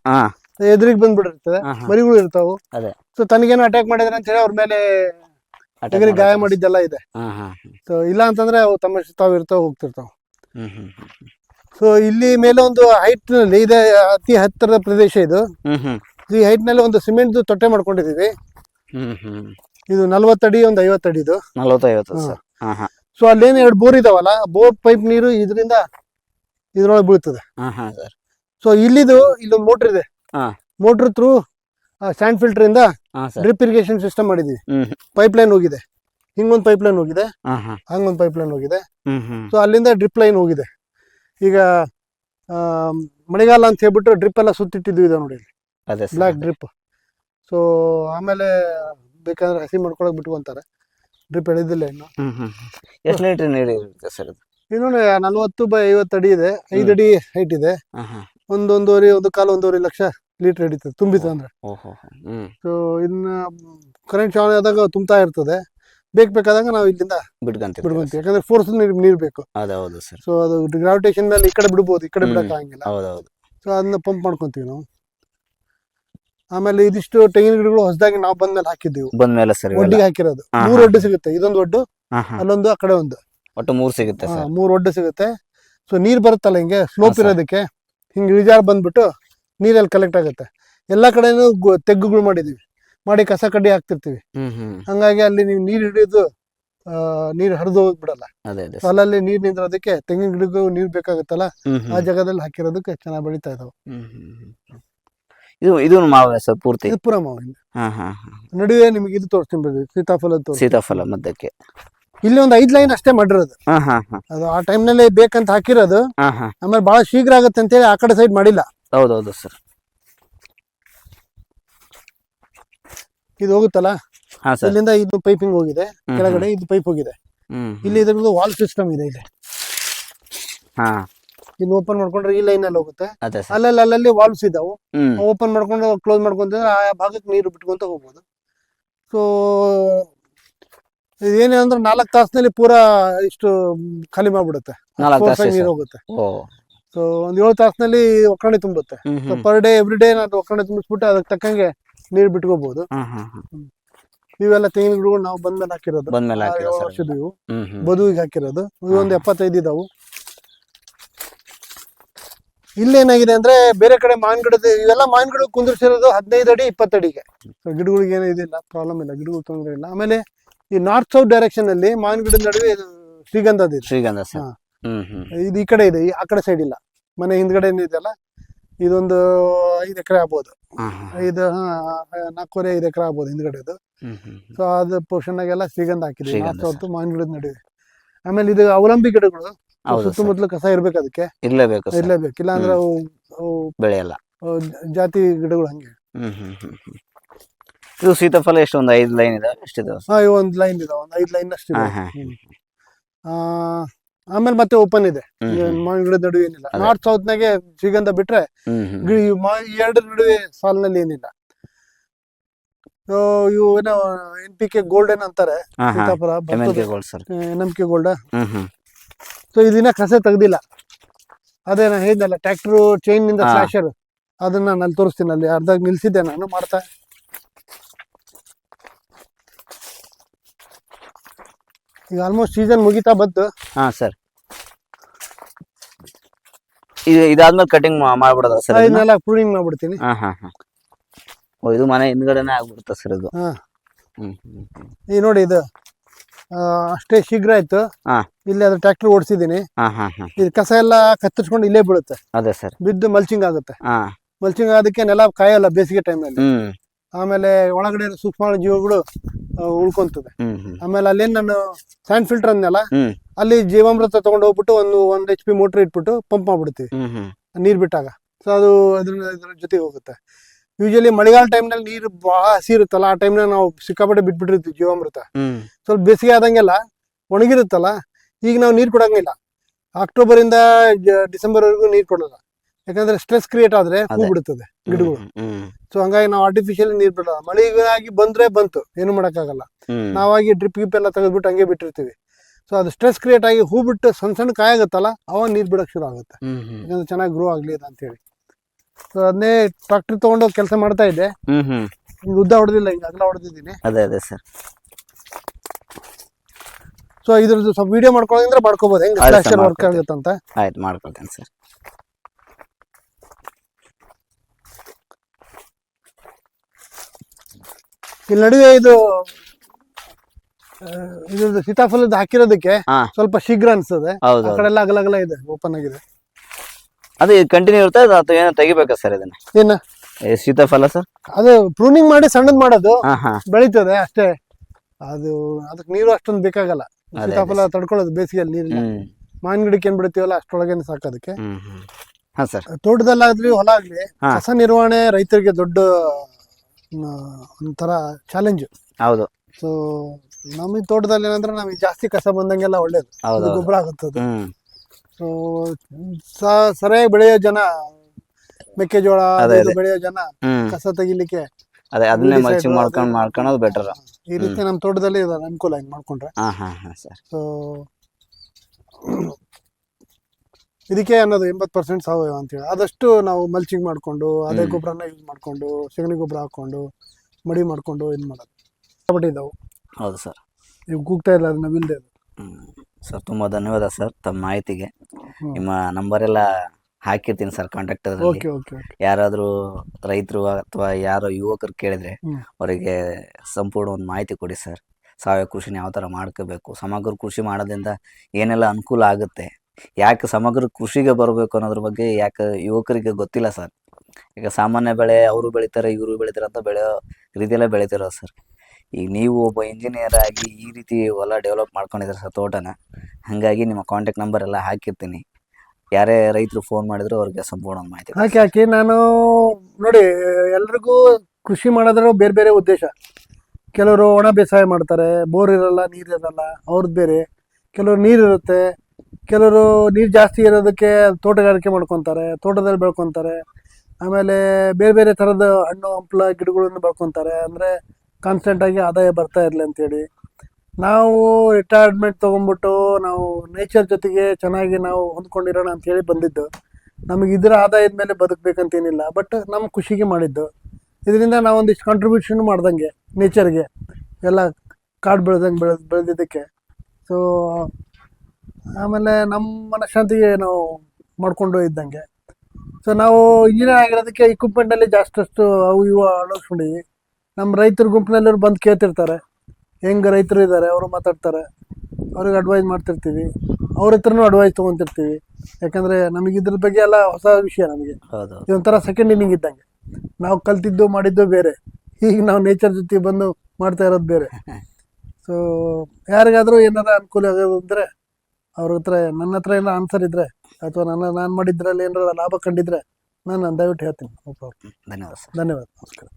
ಎದುರಿಗೆ ಬಂದ್ಬಿಟ್ಟಿರ್ತದೆ. ಮರಿಗಳು ಇರ್ತಾವು. ಸೊ ತನಗೇನು ಅಟ್ಯಾಕ್ ಮಾಡಿದ್ರೆ ಅಂತ ಹೇಳಿ ಅವ್ರ ಮೇಲೆ ಎಗರಿಗೆ ಗಾಯ ಮಾಡಿದ್ದೆಲ್ಲ ಇದೆ. ಸೊ ಇಲ್ಲ ಅಂತಂದ್ರೆ ಅವು ತಮ್ಮ ಸುತ್ತಾವ್ ಇರ್ತಾವ ಹೋಗ್ತಿರ್ತಾವ. ಸೊ ಇಲ್ಲಿ ಮೇಲೆ ಒಂದು ಹೈಟ್ನಲ್ಲಿ ಇದೆ ಅತಿ ಹತ್ತಿರದ ಪ್ರದೇಶ ಇದು. ಈ ಹೈಟ್ನಲ್ಲಿ ಒಂದು ಸಿಮೆಂಟ್ ತೊಟ್ಟೆ ಮಾಡ್ಕೊಂಡಿದೀವಿ ಇದು ನಲ್ವತ್ತಡಿ ಒಂದು ಐವತ್ತಡಿದು ನಲ್ವತ್ತೈವತ್ತು ಹಾ. ಸರ್. ಹಾಂ ಹಾಂ. ಸೊ ಅಲ್ಲೇನು ಎರಡು ಬೋರ್ ಇದಾವಲ್ಲ ಬೋರ್ ಪೈಪ್ ನೀರು ಇದರಿಂದ ಇದ್ರೊಳಗೆ ಬೀಳ್ತದೆ. ಹಾಂ ಹಾಂ ಸರ್. ಸೊ ಇಲ್ಲಿದು ಇಲ್ಲೊಂದು ಮೋಟರ್ ಇದೆ. Motor motor through sand filter ಇಂದ ಹಾಂ ಸರ್. ಡ್ರಿಪ್ ಇರಿಗೇಷನ್ ಸಿಸ್ಟಮ್ ಮಾಡಿದೀವಿ. ಪೈಪ್ ಲೈನ್ ಹೋಗಿದೆ. ಹಿಂಗೊಂದು ಪೈಪ್ ಲೈನ್ ಹೋಗಿದೆ. ಹಾಂ ಹಾಂ. ಹಂಗೊಂದು ಪೈಪ್ ಲೈನ್ ಹೋಗಿದೆ ಸೊ ಅಲ್ಲಿಂದ ಡ್ರಿಪ್ ಲೈನ್ ಹೋಗಿದೆ. ಈಗ ಆ, ಮಳೆಗಾಲ ಅಂತ ಹೇಳ್ಬಿಟ್ಟು ಡ್ರಿಪ್ ಎಲ್ಲ ಸುತ್ತಿಟ್ಟಿದ್ವಿ ಇದೆ ನೋಡಿ ಅದೇ ಸರ್ ಬ್ಲ್ಯಾಕ್ ಡ್ರಿಪ್ ಸೊ ಆಮೇಲೆ ಬೇಕಾದ್ರೆ ಹಸಿ ಮಾಡ್ಕೊಳಕ್ ಬಿಟ್ಕೊಂತಾರೆ ಡ್ರಿಪ್ ಎಳೆದಿಲ್ಲ ಇನ್ನು. ಎಷ್ಟು ಲೀಟರ್ ನೀರು ಇರುತ್ತೆ ಸರ್ ಅದು? ಇನ್ನೊಂದು ನಲ್ವತ್ತು ಬೈ ಐವತ್ತು ಅಡಿ ಇದೆ. ಐದು ಅಡಿ ಹೈಟ್ ಇದೆ. ಒಂದೊಂದೂವರೆ ಹಾಂ. ಒಂದು ಕಾಲು ಒಂದೂವರೆ ಲಕ್ಷ ಲೀಟರ್ ಹಿಡಿತದೆ ತುಂಬಿತು ಅಂದ್ರೆ. ಓಹೋ ಸೊ ಇನ್ನು ಕರೆಂಟ್ ಶಾನ್ ಆದಾಗ ತುಂಬ್ತಾ ಇರ್ತದೆ. ಬೇಕು ಬೇಕಾದಾಗ ನಾವು ಇಲ್ಲಿಂದ ಬಿಡ್ಕೊಂತೀವಿ ಬಿಡ್ಕೊಂತೀವಿ. ಯಾಕಂದ್ರೆ ಫೋರ್ಸ್ ನೀರು ನೀರು ಬೇಕು. ಹೌದು ಸರ್. ಸೊ ಅದು ಗ್ರಾವಿಟೇಷನ್ ಮೇಲೆ ಈ ಕಡೆ ಬಿಡ್ಬೋದು ಈ ಕಡೆ ಬಿಡಕ್ಕಾಗಿಲ್ಲ ಹೌದೌದು. ಹೌದು ಹೌದು ಸೊ ಅದನ್ನ ಪಂಪ್ ಮಾಡ್ಕೊಂತೀವಿ ನಾವು. ಆಮೇಲೆ ಇದಿಷ್ಟು ತೆಂಗಿನ ಗಿಡಗಳು ಹೊಸದಾಗಿ ನಾವು ಬಂದ್ಮೇಲೆ ಹಾಕಿದ್ದೀವಿ. ಬಂದ್ಮೇಲೆ ಸರ್ ಇವೆಲ್ಲ. ಒಡ್ಡಿಗೆ ಹಾಕಿರೋದು. ಹಾ, ಮೂರು ಹಾ. ಒಡ್ಡು ಸಿಗುತ್ತೆ ಇದೊಂದು ಒಡ್ಡು ಹಾಂ ಹಾಂ. ಅಲ್ಲೊಂದು ಆ ಕಡೆ ಒಂದು. ಒಟ್ಟು ಮೂರು ಸಿಗುತ್ತೆ ಸರ್. ಮೂರು ಒಡ್ಡು ಸಿಗುತ್ತೆ. ಸೊ ನೀರ್ ಬರುತ್ತಲ್ಲ ಹಿಂಗೆ ಸ್ಲೋಪ್ sir. ಇರೋದಕ್ಕೆ ಹಿಂಗೆ ಇಳಿಜಾರು ಬಂದ್ಬಿಟ್ಟು ನೀರಲ್ಲಿ ಕಲೆಕ್ಟ್ ಆಗುತ್ತೆ. ಎಲ್ಲಾ ಕಡೆನೂ ಗು- ತೆಗ್ಗುಗಳು ಮಾಡಿದೀವಿ. ಮಾಡಿ ಕಸ ಕಡ್ಡಿ ಹಾಕ್ತಿರ್ತೀವಿ. ಹಂಗಾಗಿ ಅಲ್ಲಿ ನೀವು ನೀರು ಹಿಡಿದು ಆ, ನೀರು ಹರಿದು ಹೋಗ್ಬಿಡಲ್ಲ. ಅದೇ ಅದೇ ಸೊ ಅಲ್ಲಲ್ಲಿ ನೀರ್ ನಿಂದ್ರೋದಕ್ಕೆ ತೆಂಗಿನ ಗಿಡಕ್ಕೂ ನೀರ್ ಬೇಕಾಗುತ್ತಲ್ಲ ಆ ಜಾಗದಲ್ಲಿ ಹಾಕಿರೋದಕ್ಕೆ ಚೆನ್ನಾಗಿ ಬೆಳೀತಾ ಇದಾವೆ. ಇದು ಇದು ಸರ್ ಪೂರ್ತಿ? ಇದು ಪುರ ಮಾವಿನ. ಹಾಂ ಹಾಂ ಹಾಂ. ನಡುವೆ ನಿಮಗೆ ಇದು ತೋರಿಸ್ತೀನಿ ಬಿಡಿ ಸೀತಾಫಲ ತೋರಿಸಿ ಸೀತಾಫಲ ಮಧ್ಯಕ್ಕೆ ಇಲ್ಲಿ ಒಂದು ಐದ್ ಲೈನ್ ಅಷ್ಟೇ ಮಾಡಿರೋದು. ಹಾ ಹಾ ಹಾಂ. ಅದು ಆ ಟೈಮ್ನಲ್ಲಿ ಬೇಕಂತ ಹಾಕಿರೋದು. ಹಾಂ ಹಾಂ. ಆಮೇಲೆ ಬಹಳ ಶೀಘ್ರ ಆಗುತ್ತೆ ಅಂತೇಳಿ ಆ ಕಡೆ ಸೈಡ್ ಮಾಡಿಲ್ಲ. ಹೌದೌದು ಹೌದು ಸರ್. ಇದು ಹೋಗುತ್ತಲ್ಲ? ಹಾ ಸರ್. ಇಲ್ಲಿಂದ ಇದು ಪೈಪಿಂಗ್ ಹೋಗಿದೆ ಕೆಳಗಡೆ ಇದು ಪೈಪ್ ಹೋಗಿದೆ. ಇಲ್ಲಿ ಇದ್ರದ್ದು ವಾಲ್ ಸಿಸ್ಟಮ್ ಇದೆ ಇಲ್ಲಿ. ಹಾಂ. ಇದು ಓಪನ್ ಮಾಡ್ಕೊಂಡ್ರೆ ಈ ಲೈನ್ ಅಲ್ಲಿ ಹೋಗುತ್ತೆ. ಅದೇ ಸರ್. ಅಲ್ಲಲ್ಲಿ ಅಲ್ಲಲ್ಲಿ ವಾಲ್ವ್ಸ್ ಇದಾವು. ಓಪನ್ ಮಾಡ್ಕೊಂಡು ಕ್ಲೋಸ್ ಮಾಡ್ಕೊಂತಿದ್ರೆ ಆ ಭಾಗಕ್ಕೆ ನೀರು ಬಿಟ್ಕೊಂತ ಹೋಗ್ಬೋದು. ಸೊ ಇದೇನೇ ಅಂದ್ರೆ ನಾಲ್ಕು ತಾಸಿನಲ್ಲಿ ಪೂರಾ ಇಷ್ಟು ಖಾಲಿ ಮಾಡ್ಬಿಡುತ್ತೆ. ನಾಲ್ಕು Force ಆಗಿ ತಾಸು ನೀರು ಹೋಗುತ್ತೆ. ಓ. ಸೊ ಒಂದ್ ಏಳು ತಾಸಿನಲ್ಲಿ ಒಕ್ಕಣೆ ತುಂಬುತ್ತೆ. ಪರ್ ಡೇ ಎವ್ರಿ ಡೇ ನಾನು ಒಕ್ಕಣೆ ತುಂಬಿಸ್ಬಿಟ್ಟು ಅದಕ್ಕೆ ತಕ್ಕಂಗೆ ನೀರು ಬಿಟ್ಕೋಬಹುದು ಹ್ಮ್ ಇವೆಲ್ಲ ತೆಂಗಿನ ಗಿಡಗಳು ನಾವು ಬಂದ್ಮೇಲೆ ಹಾಕಿರೋದು. ಬಂದ್ಮೇಲೆ ಆ ಹಾಕಿರೋ ಏಳು ಸರ್ ವರ್ಷದ ಇವು ಬದುವಿಗೆ ಹಾಕಿರೋದು. ಇವು ಒಂದು. ಎಪ್ಪತ್ತೈದು ಇದಾವು. ಇಲ್ಲೇನಾಗಿದೆ ಅಂದ್ರೆ ಬೇರೆ ಕಡೆ ಮಾವಿನ ಗಿಡದ ಇವೆಲ್ಲ ಮಾವಿನ ಗಿಡ ಕುಂದಿರ್ಸಿರೋದು ಹದಿನೈದು ಅಡಿ ಇಪ್ಪತ್ತು ಅಡಿಗೆ. So ಗಿಡಗಳಿಗೆ ಏನೂ ಇದಿಲ್ಲ ಪ್ರಾಬ್ಲಮ್ ಇಲ್ಲ ಗಿಡಗಳು ತೊಂದರೆ ಇಲ್ಲ. ಆಮೇಲೆ ಈ ನಾರ್ತ್ ಸೌತ್ ಡೈರೆಕ್ಷನ್ ಅಲ್ಲಿ ಮಾವಿನ ಗಿಡದ ನಡುವೆ ಶ್ರೀಗಂಧ ಶ್ರೀಗಂಧದ ಇದೆ. ಶ್ರೀಗಂಧ ಸರ್. ಇದು ಈ ಕಡೆ ಇದೆ ಈ- ಆ ಕಡೆ ಸೈಡ್ ಇಲ್ಲ. ಮನೆ ಹಿಂದ್ಗಡೆ ಏನಿದೆಯಲ್ಲ ಇದೊಂದು ಐದು ಎಕರೆ ಆಗ್ಬೋದು. ಐದು ಹಾ, ನಾಲ್ಕೂವರೆ ಐದು ಎಕರೆ ಆಗ್ಬೋದು ಹ್ಞೂ ಸೊ ಅದು ಪೋರ್ಷನ್ ಆಗೆಲ್ಲ ಶ್ರೀಗಂಧ ಹಾಕಿದ್ವಿ ಶ್ರೀಗಂಧ ನಾರ್ತ್ ಸೌತ್ ಮಾವಿನ ಗಿಡದ ನಡುವೆ. ಆಮೇಲೆ ಇದು ಅವಲಂಬಿ ಗಿಡಗಳು ಹೌದು ಸರ್. ಸುತ್ತಮುತ್ತಲು ಕಸ ಇರ್ಬೇಕು ಅದಕ್ಕೆ? ಇರ್ಲೇಬೇಕು ಸರ್. ಇರ್ಲೇಬೇಕು. ಇಲ್ಲ ಅಂದ್ರೆ ಅವು ಅವು ಬೆಳೆಯಲ್ಲ. ಅವು ಜಾತಿ ಗಿಡಗಳು ಹಂಗೆ. ಹ್ಮ್ ಹ್ಮ್ ಹ್ಮ್ ಇದು ಸೀತಾಫಲ ಎಷ್ಟು ಒಂದು ಐದು ಲೈನ್ ಇದೆ ಎಷ್ಟಿದೆ ಹಾ ಇವು ಒಂದ್ ಲೈನ್ ಇದಾವೆ. ಒಂದ್ ಐದ್ ಲೈನ್ ಅಷ್ಟು ಹಾಂ ಆ ಆಮೇಲೆ ಮತ್ತೆ ಓಪನ್ ಇದೆ. ಹ್ಮ್. ಮಾವಿನ ಗಿಡದ ನಡುವೆ ಏನಿಲ್ಲ. ಅದೇ. ನಾರ್ತ್ ಸೌತ್ ನಾಗೆ ಶ್ರೀಗಂಧ ಬಿಟ್ರೆ ಹ್ಮ್ ಹ್ಮ್ ಗಿ- ಎರಡರ ನಡುವೆ ಸಾಲಿನಲ್ಲಿ ಏನಿಲ್ಲ. ಓ ಇವು ಏನೋ ಎನ್ ಪಿ ಕೆ ಗೋಲ್ಡನ್ ಅಂತಾರೆ. ಹಾ ಹಾ. ಸೀತಾಫಲ M L K gold sir. N K gold ಹ್ಮ್ ಹ್ಮ್. ಸೊ ಇದನ್ನ ಕಸೆ ತೆಗ್ದಿಲ್ಲ. ಅದೇ ನಾನು ಹೇಳಿದ್ನಲ್ಲ ಟ್ರ್ಯಾಕ್ಟ್ರು ಚೈನ್ನಿಂದ ಹಾ. ಸ್ಲಾಶರ್ ಅದನ್ನ ನಾನು ಅಲ್ಲಿ ತೋರಿಸ್ತೀನಿ ಅಲ್ಲಿ ಅರ್ಧ ನಿಲ್ಸಿದ್ದೆ ನಾನು ಮಾಡ್ತಾ. ಈಗ ಆಲ್ಮೋಸ್ಟ್ ಸೀಸನ್ ಮುಗಿತಾ ಬಂತು. ಹಾ ಸರ್ ಇದು ಇದಾದ್ಮೇಲೆ ಕಟಿಂಗ್ ಮಾಡ್ಬಿಡೋದ ಸರ್ ಇದನ್ನ? ಇದನ್ನೆಲ್ಲ ಪ್ರೂನಿಂಗ್ ಮಾಡ್ಬಿಡ್ತೀನಿ. ಹಾ ಹಾ ಹಾ. ಓ ಇದು ಮನೆ ಹಿಂದ್ಗಡೆನೆ ಆಗ್ಬಿಡುತ್ತೆ ಸರ್ ಇದು? ಹಾ. ಹ್ಮ್ ಹ್ಮ್ ಹ್ಮ್. ಈ ನೋಡಿ ಇದು. ಅಷ್ಟೇ ಶೀಘ್ರ ಆಯ್ತು. ಇಲ್ಲಿ ಅದ್ರ ಟ್ರ್ಯಾಕ್ಟರ್ ಓಡಿಸಿದೀನಿ ಇದು ಕಸ ಎಲ್ಲ ಕತ್ತರಿಸ್ಕೊಂಡು ಇಲ್ಲೇ ಬೀಳುತ್ತೆ. ಅದೇ ಸರ್. ಬಿದ್ದು ಮಲ್ಚಿಂಗ್ ಆಗುತ್ತೆ. ಮಲ್ಚಿಂಗ್ ಆಗೋದಕ್ಕೆ ನೆಲ ಕಾಯಲ್ಲ ಬೇಸಿಗೆ ಟೈಮಲ್ಲಿ ಆಮೇಲೆ ಒಳಗಡೆ ಸೂಕ್ಷ್ಮ ಜೀವಗಳು ಉಳ್ಕೊಂತದೆ. ಆಮೇಲೆ ಅಲ್ಲಿ ನಾನು ಸ್ಯಾಂಡ್ ಫಿಲ್ಟರ್ ಅಂದ್ನಲ್ಲ ಅಲ್ಲಿ ಜೀವಾಮೃತ ತಗೊಂಡು ಹೋಗ್ಬಿಟ್ಟು ಒಂದು ಒಂದ್ ಎಚ್ ಪಿ ಮೋಟರ್ ಇಟ್ಬಿಟ್ಟು ಪಂಪ್ ಮಾಡ್ಬಿಡ್ತೀವಿ. ನೀರು ಬಿಟ್ಟಾಗ. ಸೊ ಅದು ಅದ್ರ ಅದ್ರ ಜೊತೆಗೆ ಹೋಗುತ್ತೆ. ಯೂಶಲಿ ಮಳೆಗಾಲ ಟೈಮ್ನಲ್ಲಿ ನೀರು ಬಹಳ ಹಸಿ ಇರುತ್ತಲ್ಲ ಆ ಟೈಮ್ನಾಗ ನಾವು ಸಿಕ್ಕಾಪಟ್ಟೆ ಬಿಟ್ಬಿಟ್ಟಿರ್ತೀವಿ ಜೀವಾಮೃತ. ಸ್ವಲ್ಪ ಬೇಸಿಗೆ ಆದಂಗೆಲ್ಲ ಒಣಗಿರುತ್ತಲ್ಲ ಈಗ ನಾವು ನೀರು ಕೊಡಂಗಿಲ್ಲ. ಅಕ್ಟೋಬರ್ ಇಂದ ಡಿಸೆಂಬರ್ ವರೆಗೂ ನೀರು ಕೊಡಲ್ಲ. ಯಾಕಂದ್ರೆ ಸ್ಟ್ರೆಸ್ ಕ್ರಿಯೇಟ್ ಆದ್ರೆ ಹೂ. ಬಿಡುತ್ತದೆ ಗಿಡಗಳು. ಸೊ ಹಂಗಾಗಿ ನಾವು ಆರ್ಟಿಫಿಷಿಯಲ್ ನೀರು ಬಿಡಲ್ಲ. ಮಳೆಗಾಗಿ ಬಂದ್ರೆ ಬಂತು ಏನು ಮಾಡೋಕ್ಕಾಗಲ್ಲ. ನಾವಾಗಿ ಡ್ರಿಪ್ ಗಿಪ್ ಎಲ್ಲ ತೆಗೆದ್ಬಿಟ್ಟು ಹಂಗೆ ಬಿಟ್ಟಿರ್ತೀವಿ. ಸೊ ಅದು ಸ್ಟ್ರೆಸ್ ಕ್ರಿಯೇಟ್ ಆಗಿ ಹೂ ಬಿಟ್ಟು ಸಣ್ಣ ಸಣ್ಣ ಕಾಯಾಗತ್ತಲ್ಲ ಅವಾಗ ನೀರು ಬಿಡೋಕೆ ಶುರು ಆಗುತ್ತೆ. ಯಾಕಂದ್ರೆ ಚೆನ್ನಾಗಿ ಗ್ರೋ ಆಗಲಿ ಅಂತ ಹೇಳಿ ಅದನ್ನೇ ಟ್ರಾಕ್ಟರ್ ತಗೊಂಡು ಕೆಲಸ ಮಾಡ್ತಾ ಇದ್ದೆ. ಹ್ಮ್ ಹ್ಮ್. ಈಗ ಉದ್ದ ಹೊಡೆದಿಲ್ಲ ಈಗ ಅಗಲ ಹೊಡೆದಿದ್ದೀನಿ. ಅದೇ ಅದೇ ಸರ್ ಸೊ ಇದ್ರದ್ದು ಸ್ವಲ್ಪ ವಿಡಿಯೋ ಮಾಡ್ಕೊಳ್ಳೋದಂದ್ರೆ ಮಾಡ್ಕೋಬಹುದು ಹೆಂಗೆ ಆಯ್ತು sir, ವರ್ಕ್ ಮಾಡ್ಕೊಳ್ತೀನಿ. ಆಗುತ್ತಂತ ಆಯ್ತು ಮಾಡ್ಕೊಳ್ತೇನೆ ಸರ್ ಇಲ್ಲಿ ನಡುವೆ ಇದು ಆ, ಇದ್ರದ್ದು ಸೀತಾಫಲದ ಹಾಕಿರೋದಕ್ಕೆ ಹಾ. ಸ್ವಲ್ಪ ಶೀಘ್ರ ಅನ್ಸ್ತದೆ. ಹೌದು ಆ ಕಡೆ ಎಲ್ಲ ಅಗಲ ಅಗಲ ಇದೆ ಓಪನ್ ಆಗಿದೆ. ಅದು ಕಂಟಿನ್ಯೂ ಇರುತ್ತೆ ಅಥವಾ ಏನೋ ತೆಗಿಬೇಕಾ ಸರ್ ಇದನ್ನ? ಏನ? ಏ, ಸೀತಾಫಲ ಸರ್ ಅದು ಪ್ರೂನಿಂಗ್ ಮಾಡಿ ಸಣ್ಣದ್ ಮಾಡೋದು. ಹಾ ಹಾ. ಬೆಳೀತದೆ ಅಷ್ಟೇ. ಅದು ಅದಕ್ಕೆ ನೀರು ಅಷ್ಟೊಂದು ಬೇಕಾಗಲ್ಲ. ಅದೇ, ಸೀತಾಫಲ ತಡ್ಕೊಳ್ಳೋದು ಬೇಸಿಗೆಯಲ್ಲಿ ನೀರಿಲ್ಲ ಹ್ಮ್. ಮಾವಿನ ಗಿಡಕ್ಕೆ ಏನ್ ಬಿಡ್ತೀವಲ್ಲ ಅಷ್ಟೊಳಗೇನ ಸಾಕೋದಕ್ಕೆ ಹ್ಮ್ ಹ್ಮ್. ಹಾ ಸರ್ ತೋಟದಲ್ಲಾಗ್ಲಿ ಹೊಲ ಆಗ್ಲಿ ಹಾ. ಕಸ ನಿರ್ವಹಣೆ ರೈತರಿಗೆ ದೊಡ್ಡ ಒಂಥರ ಚಾಲೆಂಜ್ ಹೌದು. ಸೊ ನಮಗೆ ತೋಟದಲ್ಲಿ ಏನಂದ್ರೆ ನಮಗೆ ಜಾಸ್ತಿ ಕಸ ಬಂದಂಗೆಲ್ಲ ಒಳ್ಳೇದು. ಹೌದು ಅದು ಹೌದು ಗೊಬ್ಬರ ಆಗುತ್ತೆ ಅದು ಹ್ಮ್. ಸೊ ಸರಿಯಾಗಿ ಬೆಳೆಯೋ ಜನ ಮೆಕ್ಕೆಜೋಳ ಅದೇ. ಬೆಳೆಯೋ ಜನ ಹ್ಮ್. ಕಸ ತೆಗಿಲಿಕ್ಕೆ ಅದೇ ಅದನ್ನೇ ಮಲ್ಚಿಂಗ್ ಮಾಡ್ಕೊಂಡು ಮಾಡ್ಕೊಳೋದು ಬೆಟರ್ ಈ ರೀತಿ ನಮ್ಮ ತೋಟದಲ್ಲಿ ಇದೆ ಅನುಕೂಲ ಹಿಂಗ್ ಮಾಡ್ಕೊಂಡ್ರೆ. ಹಾ ಹಾ ಹಾ ಸರ್. ಸೊ ಇದಕ್ಕೆ ಅನ್ನೋದು ಎಂಬತ್ತು ಪರ್ಸೆಂಟ್ ಸಾವಯವ ಅಂತೇಳಿ. ಆದಷ್ಟು ನಾವು ಮಲ್ಚಿಂಗ್ ಮಾಡ್ಕೊಂಡು ಅದೇ ಹ್ಮ್. ಗೊಬ್ಬರನ ಯೂಸ್ ಮಾಡ್ಕೊಂಡು ಸೆಗಣಿ ಗೊಬ್ಬರ ಹಾಕೊಂಡು ಮಡಿ ಮಾಡ್ಕೊಂಡು ಇದು ಮಾಡೋದು. ಬಟ್ ಇದಾವು. ಹೌದು ಸರ್. ಇವು ಕೂಗ್ತಾ ಇಲ್ಲ ಅದನ್ನ ಹ್ಮ್. ಸರ್ ತುಂಬ ಧನ್ಯವಾದ ಸರ್ ತಮ್ಮ ಮಾಹಿತಿಗೆ. ನಿಮ್ಮ ನಂಬರ್ ಎಲ್ಲ ಹಾಕಿರ್ತೀನಿ ಸರ್ ಕಾಂಟ್ಯಾಕ್ಟ್ ಓಕೆ ಯಾರಾದರೂ ರೈತರು ಅಥವಾ ಯಾರೋ ಯುವಕರು ಕೇಳಿದ್ರೆ. ಅವರಿಗೆ ಸಂಪೂರ್ಣ ಒಂದು ಮಾಹಿತಿ ಕೊಡಿ ಸರ್. ಸಾವಯವ ಕೃಷಿನ ಯಾವ ಥರ ಮಾಡ್ಕೋಬೇಕು ಸಮಗ್ರ ಕೃಷಿ ಮಾಡೋದ್ರಿಂದ ಏನೆಲ್ಲ ಅನುಕೂಲ ಆಗುತ್ತೆ ಯಾಕೆ ಸಮಗ್ರ ಕೃಷಿಗೆ ಬರಬೇಕು ಅನ್ನೋದ್ರ ಬಗ್ಗೆ ಯಾಕೆ ಯುವಕರಿಗೆ ಗೊತ್ತಿಲ್ಲ ಸರ್. ಈಗ ಸಾಮಾನ್ಯ ಬೆಳೆ ಅವರು ಬೆಳಿತಾರೆ ಇವರು ಬೆಳಿತಾರೆ ಅಂತ ಬೆಳೆಯೋ ರೀತಿಯೆಲ್ಲ ಬೆಳಿತಿರೋ ಸರ್. ಈಗ ನೀವು ಒಬ್ಬ ಇಂಜಿನಿಯರ್ ಆಗಿ ಈ ರೀತಿ ಹೊಲ ಡೆವಲಪ್ ಮಾಡ್ಕೊಂಡಿದ್ದಾರೆ ಸರ್ ತೋಟನ, ಹಾಗಾಗಿ ನಿಮ್ಮ ಕಾಂಟ್ಯಾಕ್ಟ್ ನಂಬರ್ ಎಲ್ಲ ಹಾಕಿರ್ತೀನಿ. ಯಾರೇ ರೈತರು ಫೋನ್ ಮಾಡಿದ್ರು ಅವ್ರಿಗೆ ಸಂಪೂರ್ಣ ಮಾಹಿತಿ. ಹಾಕಿ ಹಾಕಿ, ನಾನು ನೋಡಿ, ಎಲ್ರಿಗೂ ಕೃಷಿ ಮಾಡೋದ್ರ ಬೇರೆ ಬೇರೆ ಉದ್ದೇಶ. ಕೆಲವರು ಒಣ ಬೇಸಾಯ ಮಾಡ್ತಾರೆ, ಬೋರ್ ಇರಲ್ಲ, ನೀರು ಇರಲ್ಲ ಅವ್ರದ್ದು ಬೇರೆ. ಕೆಲವರು ನೀರು ಇರುತ್ತೆ, ಕೆಲವರು ನೀರು ಜಾಸ್ತಿ ಇರೋದಕ್ಕೆ ತೋಟಗಾರಿಕೆ ಮಾಡ್ಕೊತಾರೆ, ತೋಟದಲ್ಲಿ ಬೆಳ್ಕೊತಾರೆ. ಆಮೇಲೆ ಬೇರೆ ಬೇರೆ ಥರದ ಹಣ್ಣು, ಹಂಪಲ, ಗಿಡಗಳನ್ನು ಬೆಳ್ಕೊತಾರೆ. ಅಂದರೆ ಕಾನ್ಸ್ಟೆಂಟಾಗಿ ಆದಾಯ ಬರ್ತಾ ಇರಲಿ ಅಂತೇಳಿ. ನಾವು ರಿಟೈರ್ಮೆಂಟ್ ತೊಗೊಂಡ್ಬಿಟ್ಟು ನಾವು ನೇಚರ್ ಜೊತೆಗೆ ಚೆನ್ನಾಗಿ ನಾವು ಹೊಂದ್ಕೊಂಡಿರೋಣ ಅಂತೇಳಿ ಬಂದಿದ್ದು. ನಮಗೆ ಇದರ ಆದಾಯದ ಮೇಲೆ ಬದುಕಬೇಕಂತೇನಿಲ್ಲ ಬಟ್ ನಮ್ಮ ಖುಷಿಗೆ ಮಾಡಿದ್ದು. ಇದರಿಂದ ನಾವು ಒಂದಿಷ್ಟು ಕಾಂಟ್ರಿಬ್ಯೂಷನ್ ಮಾಡ್ದಂಗೆ ನೇಚರ್ಗೆ ಎಲ್ಲ ಕಾಡು ಬೆಳೆದಂಗೆ ಬೆಳೆ ಬೆಳೆದಿದ್ದಕ್ಕೆ. ಸೊ ಆಮೇಲೆ ನಮ್ಮ ಮನಃಶಾಂತಿಗೆ ನಾವು ಮಾಡಿಕೊಂಡು ಇದ್ದಂಗೆ. ಸೊ ನಾವು ಇಂಜಿನಿಯರ್ ಆಗಿರೋದಕ್ಕೆ ಇಕ್ವಿಪ್ಮೆಂಟಲ್ಲಿ ಜಾಸ್ತಿ ಅಷ್ಟು ಅವು ಇವು ಅಳವಡಿಸ್ಕೊಂಡಿವಿ ನಮ್ಮ ರೈತರ ಗುಂಪಿನಲ್ಲಿ ಬಂದು ಕೇಳ್ತಿರ್ತಾರೆ. ಹೆಂಗೆ ರೈತರು ಇದ್ದಾರೆ ಅವರು ಮಾತಾಡ್ತಾರೆ. ಅವ್ರಿಗೆ ಅಡ್ವೈಸ್ ಮಾಡ್ತಿರ್ತೀವಿ. ಅವ್ರ ಹತ್ರನೂ ಅಡ್ವೈಸ್ ತೊಗೊತಿರ್ತೀವಿ. ಯಾಕಂದರೆ ನಮಗೆ ಇದ್ರ ಬಗ್ಗೆ ಎಲ್ಲ ಹೊಸ ವಿಷಯ ನಮಗೆ. ಹೌದು. ಇದೊಂಥರ ಸೆಕೆಂಡ್ ಇನ್ನಿಂಗ್ ಇದ್ದಂಗೆ. ನಾವು ಕಲ್ತಿದ್ದು ಮಾಡಿದ್ದು ಬೇರೆ. ಈಗ ನಾವು ನೇಚರ್ ಜೊತೆ ಬಂದು ಮಾಡ್ತಾ ಇರೋದು ಬೇರೆ. ಸೊ ಯಾರಿಗಾದರೂ ಏನಾರ ಅನುಕೂಲ ಆಗೋದು ಅಂದರೆ ಅವ್ರ ಹತ್ರ ನನ್ನ ಹತ್ರ ಏನೋ ಆನ್ಸರ್ ಇದ್ದರೆ ಅಥವಾ ನನ್ನ ನಾನು ಮಾಡಿದ್ರಲ್ಲಿ ಏನಾರ ಲಾಭ ಕಂಡಿದ್ರೆ ನಾನು ದಯವಿಟ್ಟು ಹೇಳ್ತೀನಿ. ಧನ್ಯವಾದ ಧನ್ಯವಾದ. ನಮಸ್ಕಾರ.